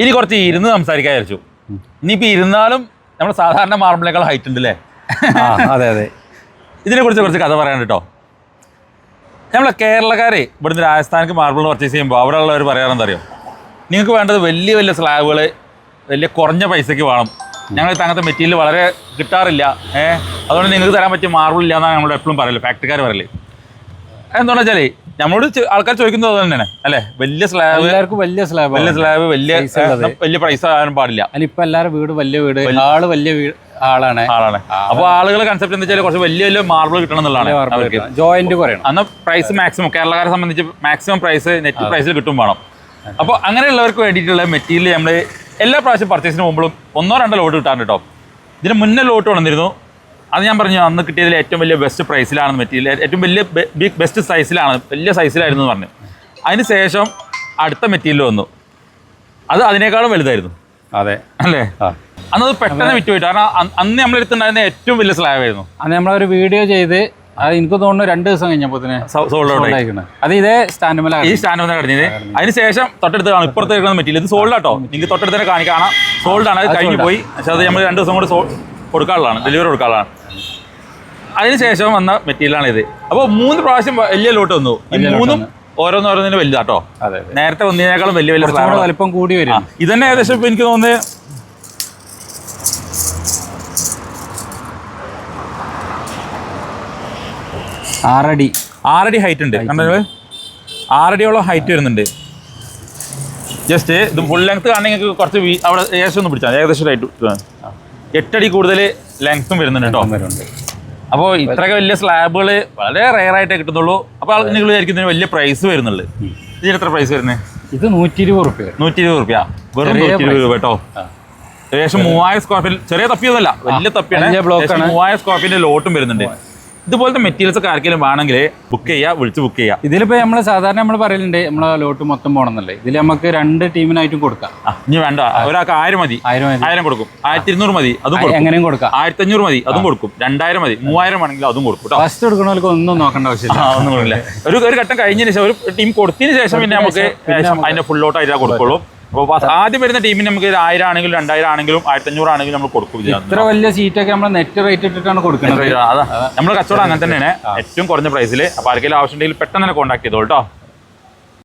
ഇനി കുറച്ച് ഇരുന്ന് സംസാരിക്കാൻ വിചാരിച്ചു. ഇനിയിപ്പോൾ ഇരുന്നാലും നമ്മൾ സാധാരണ മാർബിളിനേക്കാൾ ഹൈറ്റ് ഉണ്ട് അല്ലേ ആ അതെ അതെ. ഇതിനെക്കുറിച്ച് കുറച്ച് കഥ പറയാൻ കേട്ടോ. നമ്മളെ കേരളക്കാരെ ഇവിടുന്ന് രാജസ്ഥാനിക്ക് മാർബിൾ പർച്ചേസ് ചെയ്യുമ്പോൾ അവിടെ ഉള്ളവർ പറയാറെന്താ അറിയോ നിങ്ങൾക്ക് വേണ്ടത് വലിയ വലിയ സ്ലാബുകൾ വലിയ കുറഞ്ഞ പൈസയ്ക്ക് വേണം. ഞങ്ങൾ തങ്ങത്തെ മെറ്റീരിയൽ വളരെ കിട്ടാറില്ല. ഏഹ് അതുകൊണ്ട് നിങ്ങൾക്ക് തരാൻ പറ്റിയ മാർബിൾ ഇല്ല എന്നാണ് നമ്മളോട് എപ്പോഴും പറയൽ ഫാക്ടറിക്കാർ പറയൽ. എന്താണെന്ന് വെച്ചാൽ നമ്മളോട് ആൾക്കാർ ചോദിക്കുന്നത് തന്നെയാണ്. അല്ലെ? വലിയ സ്ലാബ് എല്ലാവർക്കും വലിയ സ്ലാബ് വലിയ സ്ലാബ് വലിയ വലിയ പൈസ ആകാനും പാടില്ല. ഇപ്പൊ എല്ലാവരും വീട് വലിയ വീട് ആൾ വലിയ വീട് ആളാണ്. ആളാണ്. അപ്പൊ ആളുകളെ കൺസെപ്റ്റ് എന്താ വെച്ചാൽ കുറച്ച് വലിയ വലിയ മാർബിൾ കിട്ടണം എന്നുള്ളതാണ് ജോയിന്റ് കുറയണം. അന്ന് പ്രൈസ് മാക്സിമം കേരളക്കാരെ സംബന്ധിച്ച് മാക്സിമം പ്രൈസ് നെറ്റ് പ്രൈസിൽ കിട്ടും വേണം. അപ്പോൾ അങ്ങനെയുള്ളവർക്ക് വേണ്ടിയിട്ടുള്ള മെറ്റീരിയൽ നമ്മൾ എല്ലാ പ്രാവശ്യം പർച്ചേസിന് പോകുമ്പോഴും ഒന്നോ രണ്ടോ ലോട്ട് കിട്ടാറുണ്ട് കേട്ടോ ഇതിന് മുന്നേ ലോട്ട് വന്നിരുന്നു അത് ഞാൻ പറഞ്ഞു അന്ന് കിട്ടിയതിൽ ഏറ്റവും വലിയ ബെസ്റ്റ് പ്രൈസിലാണ് മെറ്റീരിയൽ ഏറ്റവും വലിയ ബിഗ് ബെസ്റ്റ് സൈസിലാണ് വലിയ സൈസിലായിരുന്നു എന്ന് പറഞ്ഞു. അതിന് ശേഷം അടുത്ത മെറ്റീരിയൽ വന്നു. അത് അതിനേക്കാളും വലുതായിരുന്നു. അതെ. അല്ലേ? അന്ന് അന്നത് പെട്ടെന്ന് വിറ്റ് പോയിട്ട് കാരണം അന്ന് അന്ന് നമ്മളെടുത്തുണ്ടായിരുന്ന ഏറ്റവും വലിയ സ്ലാബ് ആയിരുന്നു. അത് നമ്മളൊരു വീഡിയോ ചെയ്ത് അത് എനിക്ക് തോന്നുന്നു രണ്ട് ദിവസം കഴിഞ്ഞപ്പോൾ തന്നെ സോൾഡ് അത് ഇതേ സ്റ്റാൻഡുമലാണ് ഈ സ്റ്റാൻഡ് കഴിഞ്ഞത് കിടഞ്ഞത് അതിന് ശേഷം തൊട്ടടുത്ത് കാണും. ഇപ്പുറത്ത് കിടക്കുന്ന മെറ്റീരിയൽ. ഇത് സോൾഡ് ആട്ടോ. നിങ്ങൾക്ക് തൊട്ടടുത്ത് തന്നെ കാണിക്കാം സോൾഡ് ആണ്. അത് കഴിഞ്ഞു പോയി. പക്ഷെ അത് നമ്മൾ രണ്ട് ദിവസം കൂടി കൊടുക്കാനുള്ളതാണ് ഡെലിവറി കൊടുക്കാനുള്ളതാണ്. അതിനുശേഷം വന്ന മെറ്റീരിയലാണ് ഇത് അപ്പോൾ മൂന്ന് പ്രാവശ്യം വലിയ ലോട്ട് വന്നു. മൂന്നും ഓരോന്നോരോന്നിന് വലുതാട്ടോ. നേരത്തെ ഒന്നിനേക്കാളും വലിയ വലിയ വലിപ്പം കൂടി വരും. ഇത് ഇതന്നെ ഏകദേശം ഇപ്പം എനിക്ക് തോന്നുന്നത് ആറടി. ആറടി ഹൈറ്റ് ഉണ്ട്. കണ്ടത് ആറടിയോളം ഹൈറ്റ് വരുന്നുണ്ട്. ജസ്റ്റ് ഇത് ഫുൾ ലെങ്ത് കാണണമെങ്കിൽ കുറച്ച് അവിടെ ഏകദേശം ഒന്ന് പിടിച്ചാൽ ഏകദേശം ഹൈറ്റ് എട്ടടി കൂടുതൽ ലെങ്ത്തും വരുന്നുണ്ട് കേട്ടോ അപ്പോൾ ഇത്രയൊക്കെ വലിയ സ്ലാബുകൾ വളരെ റെയർ ആയിട്ടേ കിട്ടുന്നുള്ളൂ. അപ്പോൾ ആൾ നിങ്ങൾ വിചാരിക്കും ഇതിന് വലിയ പ്രൈസ് വരുന്നുള്ളൂ. ഇതിന് എത്ര പ്രൈസ് വരുന്നത് ഇത് നൂറ്റി ഇരുപത് റുപ്യ. നൂറ്റി ഇരുപത് റുപ്യ. വെറും നൂറ്റി ഇരുപത് രൂപ കേട്ടോ ഏകദേശം മൂവായിരം സ്ക്വയർ ഫീറ്റ് ചെറിയ തപ്പിയതല്ല വലിയ തപ്പിയാണ്. മൂവായിരം സ്ക്വയർ ഫീറ്റിന്റെ ലോട്ടും വരുന്നുണ്ട്. ഇതുപോലത്തെ മെറ്റീരിയൽസ് ഒക്കെ ആർക്കെങ്കിലും വേണമെങ്കിൽ ബുക്ക് ചെയ്യുക വിളിച്ച് ബുക്ക് ചെയ്യുക ഇതിലിപ്പോ നമ്മൾ സാധാരണ നമ്മൾ പറയലുണ്ട് നമ്മളെ ലോട്ട് മൊത്തം പോകണമെന്നല്ലേ ഇതിൽ നമുക്ക് രണ്ട് ടീമിനായിട്ടും കൊടുക്കാം. ഇനി വേണ്ട. ഒരാൾക്ക് ആയിരം മതി. ആയിരം കൊടുക്കും. ആയിരത്തി ഇരുന്നൂറ് മതി അതും കൊടുക്കും. എങ്ങനെയും കൊടുക്കാം. ആയിരത്തി അഞ്ഞൂറ് മതി അതും കൊടുക്കും. രണ്ടായിരം മതി മൂവായിരം വേണമെങ്കിൽ അതും കൊടുക്കും ഫസ്റ്റ് എടുക്കണവർക്ക് ഒന്നും നോക്കേണ്ട ആവശ്യമില്ല. ഒന്നും ഒരു ഒരു ഘട്ടം കഴിഞ്ഞതിന് ശേഷം ഒരു ടീം കൊടുത്തതിന് ശേഷം പിന്നെ നമുക്ക് അതിന്റെ ഫുൾ ലോട്ട് ആയിട്ട് കൊടുക്കുള്ളൂ. അപ്പോൾ ആദ്യം വരുന്ന ടീമിന് നമുക്ക് ഒരു ആയിരം ആണെങ്കിലും രണ്ടായിരം ആണെങ്കിലും ആയിരത്തി അഞ്ഞൂറ് ആണെങ്കിലും നമ്മൾ കൊടുക്കും ഇത്ര വലിയ സീറ്റൊക്കെ നമ്മൾ നെറ്റ് റേറ്റ് ഇട്ടിട്ടാണ് കൊടുക്കുന്നത്. അതാ. നമ്മൾ കച്ചവടം അങ്ങനെ തന്നെയാണ്. ഏറ്റവും കുറഞ്ഞ പ്രൈസിൽ അപ്പോൾ ആർക്കെങ്കിലും ആവശ്യമുണ്ടെങ്കിൽ പെട്ടെന്ന് തന്നെ കോൺടാക്ട് ചെയ്തോളൂ കേട്ടോ